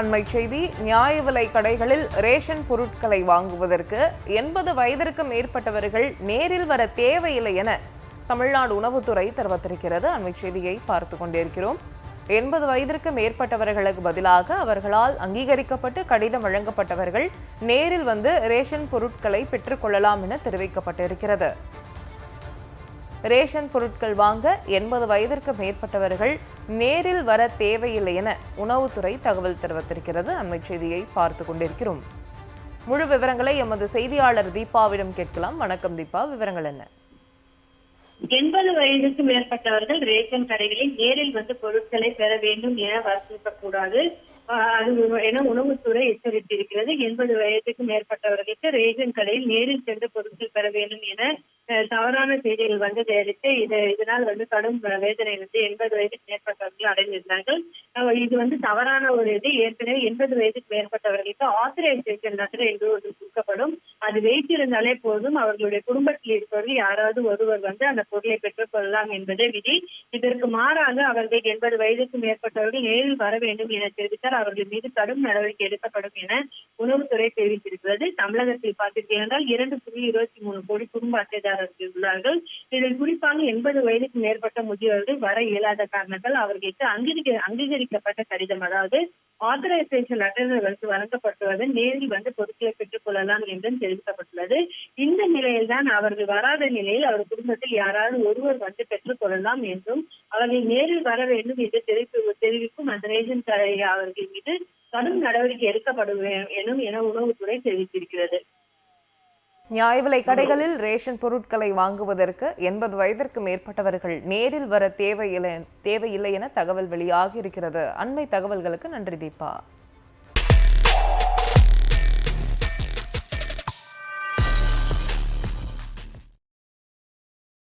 அண்மை செய்தி நியாய விலை கடைகளில் ரேஷன் பொருட்களை வாங்குவதற்கு எண்பது வயதிற்கு மேற்பட்டவர்கள் நேரில் வர தேவையில்லை என தமிழ்நாடு உணவுத்துறை தெரிவித்திருக்கிறது. அண்மை செய்தியை பார்த்து கொண்டிருக்கிறோம். எண்பது வயதிற்கு மேற்பட்டவர்களுக்கு பதிலாக அவர்களால் அங்கீகரிக்கப்பட்டு கடிதம் வழங்கப்பட்டவர்கள் நேரில் வந்து ரேஷன் பொருட்களை பெற்றுக்கொள்ளலாம் என தெரிவிக்கப்பட்டிருக்கிறது. ரேஷன் பொருட்கள் வாங்க எண்பது வயதிற்கு மேற்பட்டவர்கள் நேரில் வர தேவையில்லை என உணவுத்துறை தகவல் தெரிவித்திருக்கிறது. அண்மை செய்தியை பார்த்து கொண்டிருக்கிறோம். முழு விவரங்களை எமது செய்தியாளர் தீபாவிடம் கேட்கலாம். வணக்கம் தீபா. விவரங்கள் என்ன? எண்பது வயதுக்கு மேற்பட்டவர்கள் ரேஷன் கடைகளில் நேரில் வந்து பொருட்களை பெற வேண்டும் என வற்புறுத்தக்கூடாது. அது என உணவுத்துறை எச்சரித்திருக்கிறது. எண்பது வயதுக்கு மேற்பட்டவர்களுக்கு ரேஷன் கடையில் நேரில் சென்று பொருட்கள் பெற வேண்டும் என அஹ், தவறான செய்திகள் வந்து தயாரித்து இது இதனால் வந்து கடும் வேதனை வந்து எண்பது வயதுக்கு மேற்பட்டவர்கள் அடைந்திருந்தார்கள். இது வந்து தவறான ஒரு இது. ஏற்கனவே எண்பது வயதுக்கு மேற்பட்டவர்களுக்கு ஆத்தரைசேஷன் லெட்டர் என்று ஒன்று கொடுக்கப்படும். அது வைத்திருந்தாலே போதும். அவர்களுடைய குடும்பத்தில் இருப்பவர்கள் யாராவது ஒருவர் வந்து அந்த பொருளை பெற்றுக் கொள்ளலாம் என்பதே விதி. இதற்கு மாறாக அவர்கள் எண்பது வயதுக்கு மேற்பட்டவர்கள் நேரில் வர வேண்டும் என தெரிவித்தால் அவர்கள் மீது கடும் நடவடிக்கை எடுக்கப்படும் என உணவுத்துறை தெரிவித்திருக்கிறது. தமிழகத்தில் பார்த்தீர்கள் இரண்டு புள்ளி இருபத்தி மூணு கோடி குடும்ப அட்டைதாரர்கள் உள்ளார்கள். இதில் குறிப்பாக எண்பது வயதுக்கு மேற்பட்ட முதியவர்கள் வர இயலாத காரணத்தால் அவர்களுக்கு அங்கீகரி அங்கீகரிக்கப்பட்ட கடிதம் அதாவது ஆத்தரைசேஷன் வந்து வழங்கப்பட்டுள்ளது. நேரில் வந்து பொருட்களை பெற்றுக் கொள்ளலாம் என்றும் தெரிவிக்கப்பட்டுள்ளது. இந்த நிலையில்தான் அவர்கள் வராத நிலையில் அவர் குடும்பத்தில் யாராவது ஒருவர் வந்து பெற்றுக் கொள்ளலாம் என்றும் அவர்கள் நேரில் வர வேண்டும் என்று தெரிவிப்பு தெரிவிக்கும் அந்த ரேஷன் கடை அவர்கள் மீது கடும் நடவடிக்கை எடுக்கப்படும் எனும் என உணவுத்துறை தெரிவித்திருக்கிறது. நியாய விலை கடைகளில் ரேஷன் பொருட்களை வாங்குவதற்கு எண்பது வயதிற்கு மேற்பட்டவர்கள் நேரில் வர தேவையில்லை தேவையில்லை என தகவல் வெளியாகி இருக்கிறது அண்மை தகவல்களுக்கு நன்றி தீபா.